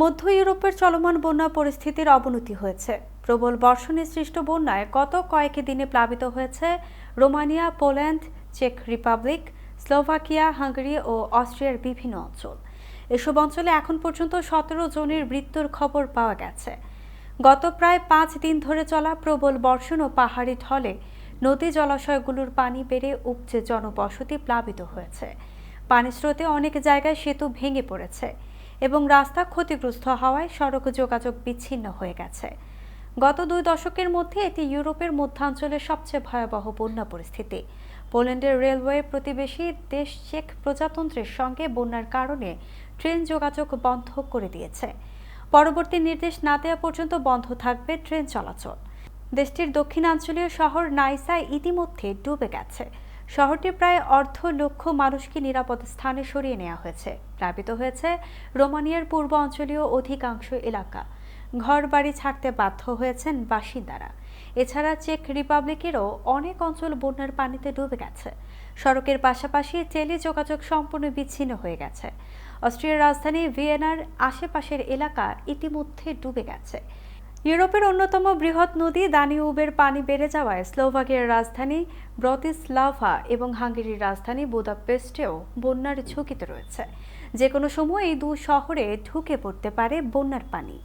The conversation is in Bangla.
মধ্য ইউরোপের চলমান বন্যা পরিস্থিতির অবনতি হয়েছে। প্রবল বর্ষণে সৃষ্ট বন্যায় গত কয়েক দিনে প্লাবিত হয়েছে রোমানিয়া, পোল্যান্ড, চেক রিপাবলিক, স্লোভাকিয়া, হাঙ্গেরি ও অস্ট্রিয়ার বিভিন্ন অঞ্চল। এসব অঞ্চলে এখন পর্যন্ত সতেরো জনের মৃত্যুর খবর পাওয়া গেছে। গত প্রায় পাঁচ দিন ধরে চলা প্রবল বর্ষণ ও পাহাড়ি ঢলে নদী জলাশয়গুলোর পানি বেড়ে উপচে জনবসতি প্লাবিত হয়েছে। পানি স্রোতে অনেক জায়গায় সেতু ভেঙে পড়েছে। এবং রাস্তা ক্ষতিগ্রস্ত হওয়ায় সড়ক যোগাযোগ বিচ্ছিন্ন হয়ে গেছে। গত দুই দশকের মধ্যে এটি ইউরোপের মধ্যাঞ্চলের সবচেয়ে ভয়াবহ বন্যা পরিস্থিতি। পোল্যান্ডের রেলওয়ে প্রতিবেশী দেশ চেক প্রজাতন্ত্রের সঙ্গে বন্যার কারণে ট্রেন যোগাযোগ বন্ধ করে দিয়েছে। পরবর্তী নির্দেশ না দেওয়া পর্যন্ত বন্ধ থাকবে ট্রেন চলাচল। দেশটির দক্ষিণাঞ্চলীয় শহর নাইসা ইতিমধ্যে ডুবে গেছে। শহরটির প্রায় অর্ধ লক্ষ মানুষকে নিরাপদ স্থানে সরিয়ে নেওয়া হয়েছে। প্লাবিত হয়েছে রোমানিয়ার পূর্ব অঞ্চলীয় অধিকাংশ এলাকা। ঘর বাড়ি ছাড়তে বাধ্য হয়েছেন বাসিন্দারা। এছাড়া চেক রিপাবলিকেরও অনেক অঞ্চল বন্যার পানিতে ডুবে গেছে। সড়কের পাশাপাশি টেলি যোগাযোগ সম্পূর্ণ বিচ্ছিন্ন হয়ে গেছে। অস্ট্রিয়ার রাজধানী ভিয়েনার আশেপাশের এলাকা ইতিমধ্যে ডুবে গেছে। ইউরোপের অন্যতম বৃহৎ নদী দানিউবের পানি বেড়ে যাওয়ায় স্লোভাকিয়ার রাজধানী ব্রতিস্লাভা এবং হাঙ্গেরির রাজধানী বুদাপেস্টেও বন্যার ঝুঁকিতে রয়েছে। যে কোনো সময় এই দু শহরে ঢুকে পড়তে পারে বন্যার পানি।